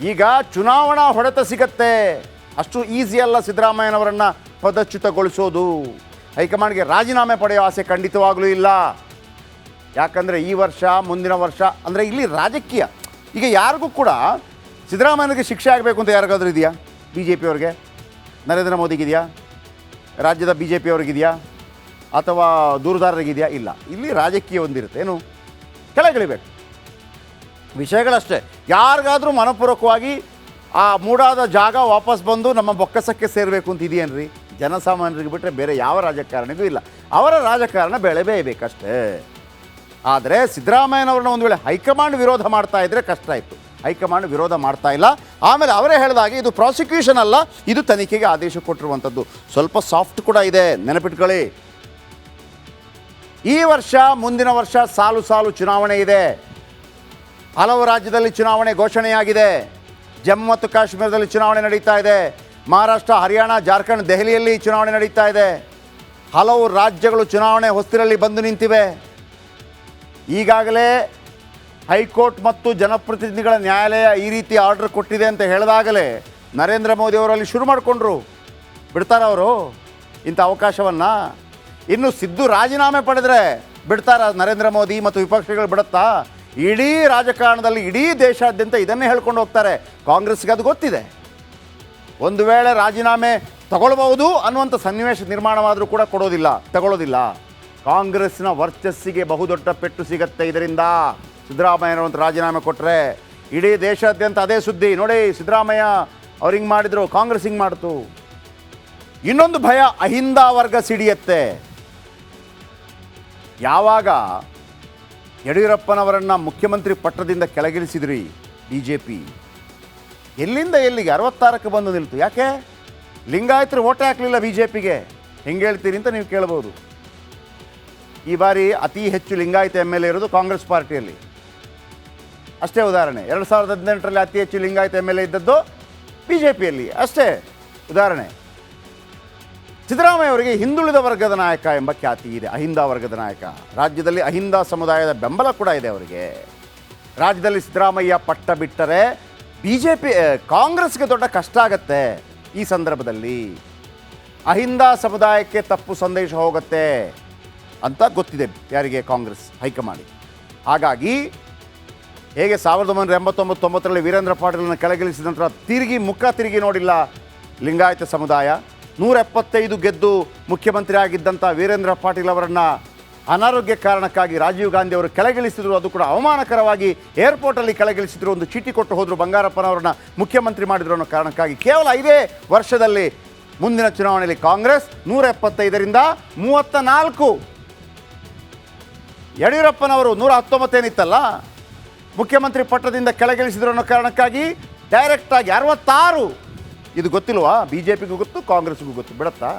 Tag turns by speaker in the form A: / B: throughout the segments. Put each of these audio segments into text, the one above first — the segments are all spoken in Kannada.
A: ಈಗ ಚುನಾವಣಾ ಹೊಡೆತ ಸಿಗತ್ತೆ. ಅಷ್ಟು ಈಸಿ ಅಲ್ಲ ಸಿದ್ದರಾಮಯ್ಯನವರನ್ನು ಪದಚ್ಯುತಗೊಳಿಸೋದು. ಹೈಕಮಾಂಡ್ಗೆ ರಾಜೀನಾಮೆ ಪಡೆಯೋ ಆಸೆ ಖಂಡಿತವಾಗಲೂ ಇಲ್ಲ. ಯಾಕಂದರೆ ಈ ವರ್ಷ, ಮುಂದಿನ ವರ್ಷ, ಅಂದರೆ ಇಲ್ಲಿ ರಾಜಕೀಯ. ಈಗ ಯಾರಿಗೂ ಕೂಡ ಸಿದ್ದರಾಮಯ್ಯನಿಗೆ ಶಿಕ್ಷೆ ಆಗಬೇಕು ಅಂತ ಯಾರಿಗಾದರೂ ಇದೆಯಾ? ಬಿ ಜೆ ಪಿಯವ್ರಿಗೆ ನರೇಂದ್ರ ಮೋದಿಗಿದೆಯಾ ರಾಜ್ಯದ ಬಿ ಜೆ ಪಿಯವ್ರಿಗಿದೆಯಾ ಅಥವಾ ದೂರದಾರರಿಗಿದೆಯಾ ಇಲ್ಲ. ಇಲ್ಲಿ ರಾಜಕೀಯ ಒಂದಿರುತ್ತೆ. ಏನು? ಕೆಳಗಿಳಿಬೇಕು. ವಿಷಯಗಳಷ್ಟೇ. ಯಾರಿಗಾದರೂ ಮನಪೂರ್ವಕವಾಗಿ ಆ ಮೂಡಾದ ಜಾಗ ವಾಪಸ್ ಬಂದು ನಮ್ಮ ಬೊಕ್ಕಸಕ್ಕೆ ಸೇರಬೇಕು ಅಂತ ಇದೆಯೇನ್ರಿ? ಜನಸಾಮಾನ್ಯರಿಗೆ ಬಿಟ್ಟರೆ ಬೇರೆ ಯಾವ ರಾಜಕಾರಣಿಗೂ ಇಲ್ಲ. ಅವರ ರಾಜಕಾರಣ ಬೆಳೆಬೇ ಬೇಕಷ್ಟೇ. ಆದರೆ ಸಿದ್ದರಾಮಯ್ಯನವ್ರನ್ನ ಒಂದು ವೇಳೆ ಹೈಕಮಾಂಡ್ ವಿರೋಧ ಮಾಡ್ತಾ ಇದ್ರೆ ಕಷ್ಟ ಇತ್ತು ಹೈಕಮಾಂಡ್ ವಿರೋಧ ಮಾಡ್ತಾ ಇಲ್ಲ. ಆಮೇಲೆ ಅವರೇ ಹೇಳಿದಾಗೆ ಇದು ಪ್ರಾಸಿಕ್ಯೂಷನ್ ಅಲ್ಲ, ಇದು ತನಿಖೆಗೆ ಆದೇಶ ಕೊಟ್ಟಿರುವಂಥದ್ದು ಸ್ವಲ್ಪ ಸಾಫ್ಟ್ ಕೂಡ ಇದೆ, ನೆನಪಿಟ್ಕೊಳ್ಳಿ. ಈ ವರ್ಷ, ಮುಂದಿನ ವರ್ಷ ಸಾಲು ಸಾಲು ಚುನಾವಣೆ ಇದೆ. ಹಲವು ರಾಜ್ಯದಲ್ಲಿ ಚುನಾವಣೆ ಘೋಷಣೆಯಾಗಿದೆ. ಜಮ್ಮು ಮತ್ತು ಕಾಶ್ಮೀರದಲ್ಲಿ ಚುನಾವಣೆ ನಡೀತಾ ಇದೆ. ಮಹಾರಾಷ್ಟ್ರ, ಹರಿಯಾಣ, ಜಾರ್ಖಂಡ್, ದೆಹಲಿಯಲ್ಲಿ ಚುನಾವಣೆ ನಡೀತಾ ಇದೆ. ಹಲವು ರಾಜ್ಯಗಳು ಚುನಾವಣೆ ಹೊಸ್ತಿರಲ್ಲಿ ಬಂದು ನಿಂತಿವೆ. ಈಗಾಗಲೇ ಹೈಕೋರ್ಟ್ ಮತ್ತು ಜನಪ್ರತಿನಿಧಿಗಳ ನ್ಯಾಯಾಲಯ ಈ ರೀತಿ ಆರ್ಡರ್ ಕೊಟ್ಟಿದೆ ಅಂತ ಹೇಳಿದಾಗಲೇ ನರೇಂದ್ರ ಮೋದಿ ಅವರು ಅಲ್ಲಿ ಶುರು ಮಾಡಿಕೊಂಡ್ರು. ಬಿಡ್ತಾರ ಅವರು? ಇಂಥ ಅವಕಾಶವನ್ನು? ಇನ್ನು ಸಿದ್ದು ರಾಜೀನಾಮೆ ಪಡೆದರೆ ಬಿಡ್ತಾರ ನರೇಂದ್ರ ಮೋದಿ ಮತ್ತು ವಿಪಕ್ಷಗಳು ಬಿಡುತ್ತಾ? ಇಡೀ ರಾಜಕಾರಣದಲ್ಲಿ, ಇಡೀ ದೇಶಾದ್ಯಂತ ಇದನ್ನೇ ಹೇಳ್ಕೊಂಡು ಹೋಗ್ತಾರೆ. ಕಾಂಗ್ರೆಸ್ಗೆ ಅದು ಗೊತ್ತಿದೆ. ಒಂದು ವೇಳೆ ರಾಜೀನಾಮೆ ತಗೊಳ್ಬಹುದು ಅನ್ನುವಂಥ ಸನ್ನಿವೇಶ ನಿರ್ಮಾಣವಾದರೂ ಕೂಡ ಕೊಡೋದಿಲ್ಲ ತಗೊಳ್ಳೋದಿಲ್ಲ ಕಾಂಗ್ರೆಸ್ನ ವರ್ಚಸ್ಸಿಗೆ ಬಹುದೊಡ್ಡ ಪೆಟ್ಟು ಸಿಗತ್ತೆ ಇದರಿಂದ. ಸಿದ್ದರಾಮಯ್ಯನವಂತ ರಾಜೀನಾಮೆ ಕೊಟ್ಟರೆ ಇಡೀ ದೇಶಾದ್ಯಂತ ಅದೇ ಸುದ್ದಿ. ನೋಡಿ, ಸಿದ್ದರಾಮಯ್ಯ ಅವ್ರು ಹಿಂಗೆ ಮಾಡಿದ್ರು, ಕಾಂಗ್ರೆಸ್ ಹಿಂಗೆ ಮಾಡ್ತು. ಇನ್ನೊಂದು ಭಯ ಅಹಿಂದ ವರ್ಗ ಸಿಡಿಯತ್ತೆ. ಯಾವಾಗ ಯಡಿಯೂರಪ್ಪನವರನ್ನು ಮುಖ್ಯಮಂತ್ರಿ ಪಟ್ಟದಿಂದ ಕೆಳಗಿಳಿಸಿದ್ರಿ ಬಿ ಜೆ ಪಿ ಎಲ್ಲಿಂದ ಎಲ್ಲಿಗೆ? ಅರವತ್ತಾರಕ್ಕೆ ಬಂದು ನಿಲ್ತು. ಯಾಕೆ? ಲಿಂಗಾಯತರು ಓಟೆ ಹಾಕಲಿಲ್ಲ ಬಿ ಜೆ ಪಿಗೆ ಹೆಂಗೆ ಹೇಳ್ತೀರಿ ಅಂತ ನೀವು ಕೇಳ್ಬೋದು. ಈ ಬಾರಿ ಅತಿ ಹೆಚ್ಚು ಲಿಂಗಾಯತ ಎಂ ಎಲ್ ಎ ಇರೋದು ಕಾಂಗ್ರೆಸ್ ಪಾರ್ಟಿಯಲ್ಲಿ. ಅಷ್ಟೇ ಉದಾಹರಣೆ. ಎರಡು ಸಾವಿರದ ಹದಿನೆಂಟರಲ್ಲಿ ಅತಿ ಹೆಚ್ಚು ಲಿಂಗಾಯತ ಎಂ ಎಲ್ ಎ ಇದ್ದದ್ದು ಬಿ ಜೆ ಪಿಯಲ್ಲಿ ಅಷ್ಟೇ ಉದಾಹರಣೆ. ಸಿದ್ದರಾಮಯ್ಯ ಅವರಿಗೆ ಹಿಂದುಳಿದ ವರ್ಗದ ನಾಯಕ ಎಂಬ ಖ್ಯಾತಿ ಇದೆ. ಅಹಿಂದ ವರ್ಗದ ನಾಯಕ. ರಾಜ್ಯದಲ್ಲಿ ಅಹಿಂದ ಸಮುದಾಯದ ಬೆಂಬಲ ಕೂಡ ಇದೆ ಅವರಿಗೆ. ರಾಜ್ಯದಲ್ಲಿ ಸಿದ್ದರಾಮಯ್ಯ ಪಟ್ಟ ಬಿಟ್ಟರೆ ಬಿ ಜೆ ಪಿ ಕಾಂಗ್ರೆಸ್ಗೆ ದೊಡ್ಡ ಕಷ್ಟ ಆಗತ್ತೆ ಈ ಸಂದರ್ಭದಲ್ಲಿ. ಅಹಿಂದ ಸಮುದಾಯಕ್ಕೆ ತಪ್ಪು ಸಂದೇಶ ಹೋಗುತ್ತೆ ಅಂತ ಗೊತ್ತಿದೆ ಯಾರಿಗೆ ಕಾಂಗ್ರೆಸ್ ಹೈಕಮಾಂಡ್. ಹಾಗಾಗಿ ಹೇಗೆ ಸಾವಿರದ ಒಂಬೈನೂರ ಎಂಬತ್ತೊಂಬತ್ತು, ತೊಂಬತ್ತರಲ್ಲಿ ವೀರೇಂದ್ರ ಪಾಟೀಲನ್ನು ಕೆಳಗಿಳಿಸಿದ ನಂತರ ತಿರುಗಿ ಮುಖ ತಿರುಗಿ ನೋಡಿಲ್ಲ ಲಿಂಗಾಯತ ಸಮುದಾಯ. ನೂರ ಎಪ್ಪತ್ತೈದು ಗೆದ್ದು ಮುಖ್ಯಮಂತ್ರಿ ಆಗಿದ್ದಂಥ ವೀರೇಂದ್ರ ಪಾಟೀಲ್ ಅವರನ್ನು ಅನಾರೋಗ್ಯ ಕಾರಣಕ್ಕಾಗಿ ರಾಜೀವ್ ಗಾಂಧಿ ಅವರು ಕೆಳಗಿಳಿಸಿದ್ರು. ಅದು ಕೂಡ ಅವಮಾನಕರವಾಗಿ ಏರ್ಪೋರ್ಟಲ್ಲಿ ಕೆಳಗಿಳಿಸಿದ್ರು. ಒಂದು ಚೀಟಿ ಕೊಟ್ಟು ಹೋದರು ಬಂಗಾರಪ್ಪನವರನ್ನ ಮುಖ್ಯಮಂತ್ರಿ ಮಾಡಿದ್ರು ಅನ್ನೋ ಕಾರಣಕ್ಕಾಗಿ. ಕೇವಲ ಐದೇ ವರ್ಷದಲ್ಲಿ ಮುಂದಿನ ಚುನಾವಣೆಯಲ್ಲಿ ಕಾಂಗ್ರೆಸ್ ನೂರ ಎಪ್ಪತ್ತೈದರಿಂದ ಮೂವತ್ತ ನಾಲ್ಕು ಯಡಿಯೂರಪ್ಪನವರು ನೂರ ಹತ್ತೊಂಬತ್ತೇನಿತ್ತಲ್ಲ? ಮುಖ್ಯಮಂತ್ರಿ ಪಟ್ಟದಿಂದ ಕೆಳಗಿಳಿಸಿದ್ರು ಅನ್ನೋ ಕಾರಣಕ್ಕಾಗಿ ಡೈರೆಕ್ಟಾಗಿ ಅರವತ್ತಾರು. ಇದು ಗೊತ್ತಿಲ್ವಾ? ಬಿ ಜೆ ಪಿಗೂ ಗೊತ್ತು, ಕಾಂಗ್ರೆಸ್ಗೂ ಗೊತ್ತು, ಬಿಡತ್ತಾ?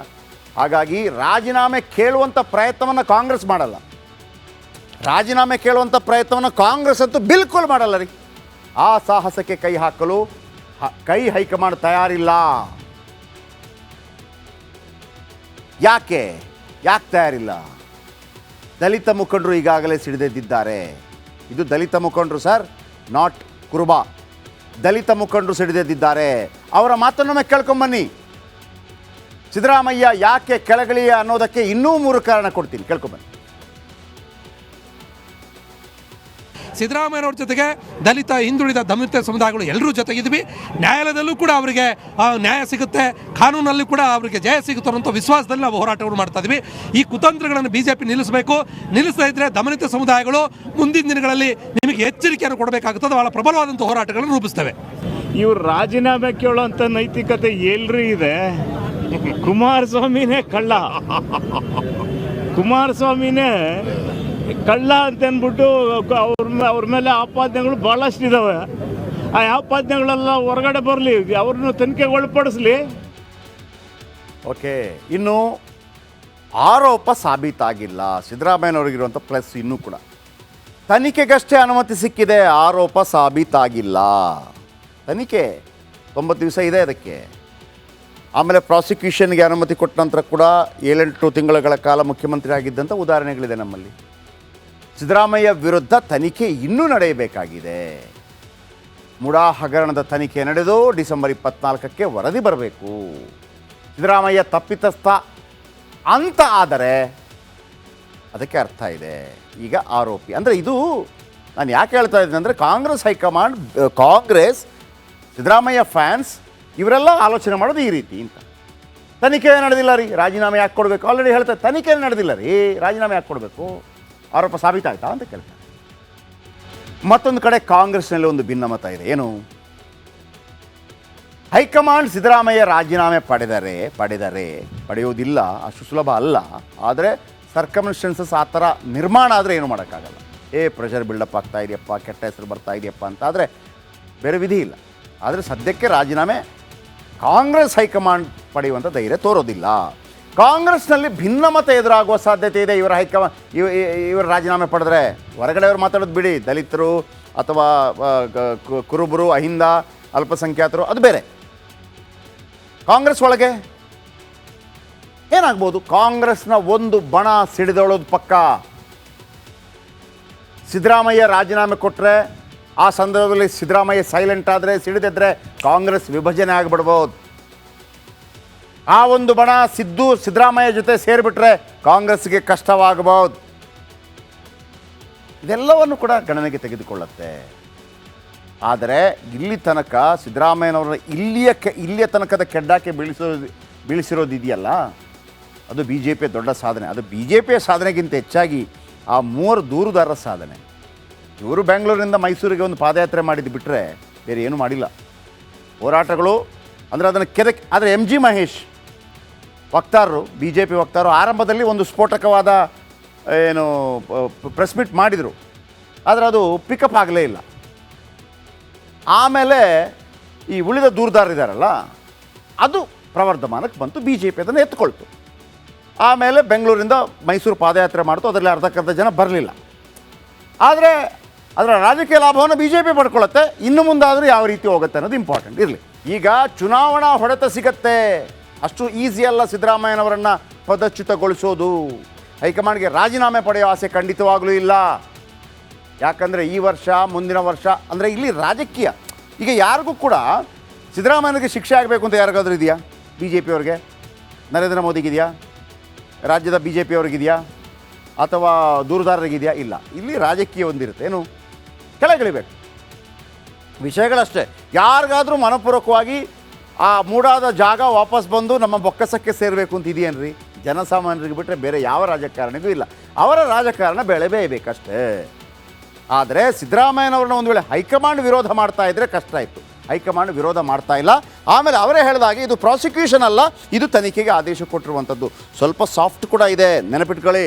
A: ಹಾಗಾಗಿ ರಾಜೀನಾಮೆ ಕೇಳುವಂಥ ಪ್ರಯತ್ನವನ್ನು ಕಾಂಗ್ರೆಸ್ ಮಾಡಲ್ಲ. ರಾಜೀನಾಮೆ ಕೇಳುವಂಥ ಪ್ರಯತ್ನವನ್ನು ಕಾಂಗ್ರೆಸ್ ಅಂತೂ ಬಿಲ್ಕುಲ್ ಮಾಡಲ್ಲ ರೀ. ಆ ಸಾಹಸಕ್ಕೆ ಕೈ ಹಾಕಲು ಕೈ ಹೈಕಮಾಂಡ್ ತಯಾರಿಲ್ಲ. ಯಾಕೆ? ಯಾಕೆ ತಯಾರಿಲ್ಲ? ದಲಿತ ಮುಖಂಡರು ಈಗಾಗಲೇ ಸಿಡಿದೆದ್ದಿದ್ದಾರೆ. ಇದು ದಲಿತ ಮುಖಂಡರು ಸರ್, ನಾಟ್ ಕುರುಬಾ. ದಲಿತ ಮುಖಂಡರು ಸಿಡಿದೆದ್ದಿದ್ದಾರೆ. ಅವರ ಮಾತನ್ನೊಮ್ಮೆ ಕೇಳ್ಕೊಂಬನ್ನಿ. ಸಿದ್ದರಾಮಯ್ಯ ಯಾಕೆ ಕೆಳಗಿಳಿಯ ಅನ್ನೋದಕ್ಕೆ ಇನ್ನೂ ಮೂರು ಕಾರಣ ಕೊಡ್ತೀನಿ. ಕೇಳ್ಕೊಂಬನ್ನಿ.
B: ಸಿದ್ದರಾಮಯ್ಯನವ್ರ ಜೊತೆಗೆ ದಲಿತ, ಹಿಂದುಳಿದ, ದಲಿತ ಸಮುದಾಯಗಳು ಎಲ್ಲರೂ ಜೊತೆಗಿದ್ವಿ. ನ್ಯಾಯಾಲಯದಲ್ಲೂ ಕೂಡ ಅವರಿಗೆ ನ್ಯಾಯ ಸಿಗುತ್ತೆ. ಕಾನೂನಲ್ಲಿ ಕೂಡ ಅವರಿಗೆ ಜಯ ಸಿಗುತ್ತೆ ಅನ್ನೋ ವಿಶ್ವಾಸದಲ್ಲಿ ನಾವು ಹೋರಾಟವನ್ನು ಮಾಡ್ತಾ ಇದ್ವಿ. ಈ ಕುತಂತ್ರಗಳನ್ನು ಬಿ ಜೆ ಪಿ ನಿಲ್ಲಿಸಬೇಕು. ನಿಲ್ಲಿಸದೇ ಇದ್ರೆ ದಮನಿತ ಸಮುದಾಯಗಳು ಮುಂದಿನ ದಿನಗಳಲ್ಲಿ ನಿಮಗೆ ಎಚ್ಚರಿಕೆಯನ್ನು ಕೊಡಬೇಕಾಗುತ್ತದೆ. ಬಹಳ ಪ್ರಬಲವಾದಂಥ ಹೋರಾಟಗಳನ್ನು ರೂಪಿಸ್ತವೆ.
C: ಇವರು ರಾಜೀನಾಮೆ ಕೇಳುವಂಥ ನೈತಿಕತೆ ಎಲ್ರಿ ಇದೆ. ಕುಮಾರಸ್ವಾಮಿನೇ ಕಳ್ಳ. ಕುಮಾರಸ್ವಾಮಿನೇ ಕಳ್ಳ ಅಂತ ಅಂದ್ಬಿಟ್ಟು ಅವ್ರ ಅವ್ರ ಮೇಲೆ ಆಪಾದನೆಗಳು ಭಾಳಷ್ಟು ಇದಾವೆ ಆ ಆಪಾದನೆಗಳೆಲ್ಲ ಹೊರಗಡೆ ಬರಲಿ ಅವ್ರನ್ನ ತನಿಖೆಗೆ ಒಳಪಡಿಸ್ಲಿ.
A: ಓಕೆ, ಇನ್ನು ಆರೋಪ ಸಾಬೀತಾಗಿಲ್ಲ. ಸಿದ್ದರಾಮಯ್ಯನವ್ರಿಗಿರುವಂಥ ಪ್ಲಸ್ ಇನ್ನೂ ಕೂಡ. ತನಿಖೆಗಷ್ಟೇ ಅನುಮತಿ ಸಿಕ್ಕಿದೆ, ಆರೋಪ ಸಾಬೀತಾಗಿಲ್ಲ. ತನಿಖೆ ತೊಂಬತ್ತು ದಿವಸ ಇದೆ ಅದಕ್ಕೆ. ಆಮೇಲೆ ಪ್ರಾಸಿಕ್ಯೂಷನ್ಗೆ ಅನುಮತಿ ಕೊಟ್ಟ ನಂತರ ಕೂಡ ಏಳೆಂಟು ತಿಂಗಳುಗಳ ಕಾಲ ಮುಖ್ಯಮಂತ್ರಿ ಆಗಿದ್ದಂಥ ಉದಾಹರಣೆಗಳಿದೆ ನಮ್ಮಲ್ಲಿ. ಸಿದ್ದರಾಮಯ್ಯ ವಿರುದ್ಧ ತನಿಖೆ ಇನ್ನೂ ನಡೆಯಬೇಕಾಗಿದೆ. ಮುಡಾ ಹಗರಣದ ತನಿಖೆ ನಡೆದು ಡಿಸೆಂಬರ್ ಇಪ್ಪತ್ನಾಲ್ಕಕ್ಕೆ ವರದಿ ಬರಬೇಕು. ಸಿದ್ದರಾಮಯ್ಯ ತಪ್ಪಿತಸ್ಥ ಅಂತ ಆದರೆ ಅದಕ್ಕೆ ಅರ್ಥ ಇದೆ. ಈಗ ಆರೋಪಿ, ಅಂದರೆ ಇದು ನಾನು ಯಾಕೆ ಹೇಳ್ತಾ ಇದ್ದೀನಿ ಅಂದರೆ Congress high command, Congress, Siddaramaiah fans ಇವರೆಲ್ಲ ಆಲೋಚನೆ ಮಾಡೋದು ಈ ರೀತಿ ಅಂತ. ತನಿಖೆ ನಡೆದಿಲ್ಲ ರೀ, ರಾಜೀನಾಮೆ ಯಾಕೆ ಕೊಡಬೇಕು ಆಲ್ರೆಡಿ ಹೇಳ್ತಾರೆ ತನಿಖೆ ನಡೆದಿಲ್ಲ ರೀ, ರಾಜೀನಾಮೆ ಯಾಕೆ ಕೊಡಬೇಕು ಆರೋಪ ಸಾಬೀತಾಯ್ತಾ ಅಂತ ಕೇಳ್ತಾರೆ ಮತ್ತೊಂದು ಕಡೆ ಕಾಂಗ್ರೆಸ್ನಲ್ಲಿ ಒಂದು ಭಿನ್ನಮತ ಇದೆ. ಏನು? ಹೈಕಮಾಂಡ್ ಸಿದ್ದರಾಮಯ್ಯ ರಾಜೀನಾಮೆ ಪಡೆದರೆ ಪಡೆದರೆ ಪಡೆಯೋದಿಲ್ಲ ಅಷ್ಟು ಸುಲಭ ಅಲ್ಲ. ಆದರೆ ಸರ್ಕಮ್ಸ್ಟೆನ್ಸಸ್ ಆ ಥರ ನಿರ್ಮಾಣ ಆದರೆ ಏನು ಮಾಡೋಕ್ಕಾಗಲ್ಲ. ಏ ಪ್ರೆಷರ್ ಬಿಲ್ಡಪ್ ಆಗ್ತಾ ಇದೆಯಪ್ಪ, ಕೆಟ್ಟ ಹೆಸರು ಬರ್ತಾ ಇದೆಯಪ್ಪ ಅಂತ ಆದರೆ ಬೇರೆ ವಿಧಿ ಇಲ್ಲ. ಆದರೆ ಸದ್ಯಕ್ಕೆ ರಾಜೀನಾಮೆ ಕಾಂಗ್ರೆಸ್ ಹೈಕಮಾಂಡ್ ಪಡೆಯುವಂಥ ಧೈರ್ಯ ತೋರೋದಿಲ್ಲ. ಕಾಂಗ್ರೆಸ್ನಲ್ಲಿ ಭಿನ್ನಮತ ಎದುರಾಗುವ ಸಾಧ್ಯತೆ ಇದೆ. ಇವರ ಇ- ಇವರು ರಾಜೀನಾಮೆ ಪಡೆದ್ರೆ ಹೊರಗಡೆಯವರು ಮಾತಾಡೋದು ಬಿಡಿ. ದಲಿತರು ಅಥವಾ ಕುರುಬರು, ಅಹಿಂದ, ಅಲ್ಪಸಂಖ್ಯಾತರು, ಅದು ಬೇರೆ. ಕಾಂಗ್ರೆಸ್ ಒಳಗೆ ಏನಾಗ್ಬೋದು? ಕಾಂಗ್ರೆಸ್ನ ಒಂದು ಬಣ ಸಿಡಿದೊಳೋದು ಪಕ್ಕ. ಸಿದ್ದರಾಮಯ್ಯ ರಾಜೀನಾಮೆ ಕೊಟ್ಟರೆ ಆ ಸಂದರ್ಭದಲ್ಲಿ ಸಿದ್ದರಾಮಯ್ಯ ಸೈಲೆಂಟ್ ಆದರೆ, ಸಿಡಿದಿದ್ರೆ ಕಾಂಗ್ರೆಸ್ ವಿಭಜನೆ ಆಗಿಬಿಡ್ಬೋದು. ಆ ಒಂದು ಬಣ ಸಿದ್ದು ಸಿದ್ದರಾಮಯ್ಯ ಜೊತೆ ಸೇರಿಬಿಟ್ರೆ ಕಾಂಗ್ರೆಸ್ಗೆ ಕಷ್ಟವಾಗಬಹುದು. ಇದೆಲ್ಲವನ್ನು ಕೂಡ ಗಣನೆಗೆ ತೆಗೆದುಕೊಳ್ಳುತ್ತೆ. ಆದರೆ ಇಲ್ಲಿ ತನಕ ಸಿದ್ದರಾಮಯ್ಯನವರ ಇಲ್ಲಿಯ ಕೆ, ಇಲ್ಲಿಯ ತನಕದ ಕೆಡ್ಡಾಕೆ ಬೀಳಿಸೋ ಬೀಳಿಸಿರೋದಿದೆಯಲ್ಲ ಅದು ಬಿ ಜೆ ಪಿಯ ದೊಡ್ಡ ಸಾಧನೆ. ಅದು ಬಿ ಜೆ ಪಿಯ ಸಾಧನೆಗಿಂತ ಹೆಚ್ಚಾಗಿ ಆ ಮೂವರು ದೂರುದಾರರ ಸಾಧನೆ. ಇವರು ಬೆಂಗಳೂರಿನಿಂದ ಮೈಸೂರಿಗೆ ಒಂದು ಪಾದಯಾತ್ರೆ ಮಾಡಿದ್ದು ಬಿಟ್ಟರೆ ಬೇರೆ ಏನೂ ಮಾಡಿಲ್ಲ. ಹೋರಾಟಗಳು ಅಂದರೆ ಅದನ್ನು ಕೆದಕ್, ಆದರೆ ಎಂ ಜಿ ಮಹೇಶ್ ವಕ್ತಾರರು ಬಿ ಜೆ ಪಿ ವಕ್ತಾರರು ಆರಂಭದಲ್ಲಿ ಒಂದು ಸ್ಫೋಟಕವಾದ ಏನು ಪ್ರೆಸ್ ಮೀಟ್ ಮಾಡಿದರು. ಆದರೆ ಅದು ಪಿಕಪ್ ಆಗಲೇ ಇಲ್ಲ. ಆಮೇಲೆ ಈ ಉಳಿದ ದೂರದಾರಿದಾರಲ್ಲ ಅದು ಪ್ರವರ್ಧಮಾನಕ್ಕೆ ಬಂತು ಬಿ ಜೆ ಪಿ ಅದನ್ನು ಎತ್ಕೊಳ್ತು. ಆಮೇಲೆ ಬೆಂಗಳೂರಿಂದ ಮೈಸೂರು ಪಾದಯಾತ್ರೆ ಮಾಡ್ತು, ಅದರಲ್ಲಿ ಅರ್ಧಕ್ಕರ್ಧ ಜನ ಬರಲಿಲ್ಲ. ಆದರೆ ಅದರ ರಾಜಕೀಯ ಲಾಭವನ್ನು ಬಿ ಜೆ ಪಿ ಪಡ್ಕೊಳ್ಳುತ್ತೆ, ಇನ್ನು ಮುಂದಾದರೂ ಯಾವ ರೀತಿ ಹೋಗುತ್ತೆ ಅನ್ನೋದು ಇಂಪಾರ್ಟೆಂಟ್ ಇರಲಿ. ಈಗ ಚುನಾವಣಾ ಹೊಡೆತ ಸಿಗತ್ತೆ. ಅಷ್ಟು ಈಸಿ ಅಲ್ಲ ಸಿದ್ದರಾಮಯ್ಯನವರನ್ನು ಪದಚ್ಯುತಗೊಳಿಸೋದು. ಹೈಕಮಾಂಡ್ಗೆ ರಾಜೀನಾಮೆ ಪಡೆಯೋ ಆಸೆ ಖಂಡಿತವಾಗಲೂ ಇಲ್ಲ. ಯಾಕಂದರೆ ಈ ವರ್ಷ, ಮುಂದಿನ ವರ್ಷ, ಅಂದರೆ ಇಲ್ಲಿ ರಾಜಕೀಯ. ಈಗ ಯಾರಿಗೂ ಕೂಡ ಸಿದ್ದರಾಮಯ್ಯನಿಗೆ ಶಿಕ್ಷೆ ಆಗಬೇಕು ಅಂತ ಯಾರಿಗಾದರೂ ಇದೆಯಾ? ಬಿ ಜೆ ಪಿಯವ್ರಿಗೆ ನರೇಂದ್ರ ಮೋದಿಗಿದೆಯಾ? ರಾಜ್ಯದ ಬಿ ಜೆ ಪಿಯವ್ರಿಗಿದೆಯಾ ಅಥವಾ ದೂರದಾರರಿಗಿದೆಯಾ ಇಲ್ಲ. ಇಲ್ಲಿ ರಾಜಕೀಯ ಒಂದಿರುತ್ತೆ. ಏನು? ಕೆಳಗಿಳಿಬೇಕು. ವಿಷಯಗಳಷ್ಟೇ. ಯಾರಿಗಾದರೂ ಮನಪೂರ್ವಕವಾಗಿ ಆ ಮೂಡಾದ ಜಾಗ ವಾಪಸ್ ಬಂದು ನಮ್ಮ ಬೊಕ್ಕಸಕ್ಕೆ ಸೇರಬೇಕು ಅಂತ ಇದೆಯೇನ್ರಿ? ಜನಸಾಮಾನ್ಯರಿಗೆ ಬಿಟ್ಟರೆ ಬೇರೆ ಯಾವ ರಾಜಕಾರಣಿಗೂ ಇಲ್ಲ. ಅವರ ರಾಜಕಾರಣ ಬೆಳೆಬೇಕಷ್ಟೇ ಆದರೆ ಸಿದ್ದರಾಮಯ್ಯನವ್ರನ್ನ ಒಂದು ವೇಳೆ ಹೈಕಮಾಂಡ್ ವಿರೋಧ ಮಾಡ್ತಾ ಇದ್ದರೆ ಕಷ್ಟ ಆಯಿತು. ಹೈಕಮಾಂಡ್ ವಿರೋಧ ಮಾಡ್ತಾ ಇಲ್ಲ. ಆಮೇಲೆ ಅವರೇ ಹೇಳಿದಾಗೆ ಇದು ಪ್ರಾಸಿಕ್ಯೂಷನ್ ಅಲ್ಲ, ಇದು ತನಿಖೆಗೆ ಆದೇಶ ಕೊಟ್ಟಿರುವಂಥದ್ದು ಸ್ವಲ್ಪ ಸಾಫ್ಟ್ ಕೂಡ ಇದೆ, ನೆನಪಿಟ್ಕೊಳ್ಳಿ.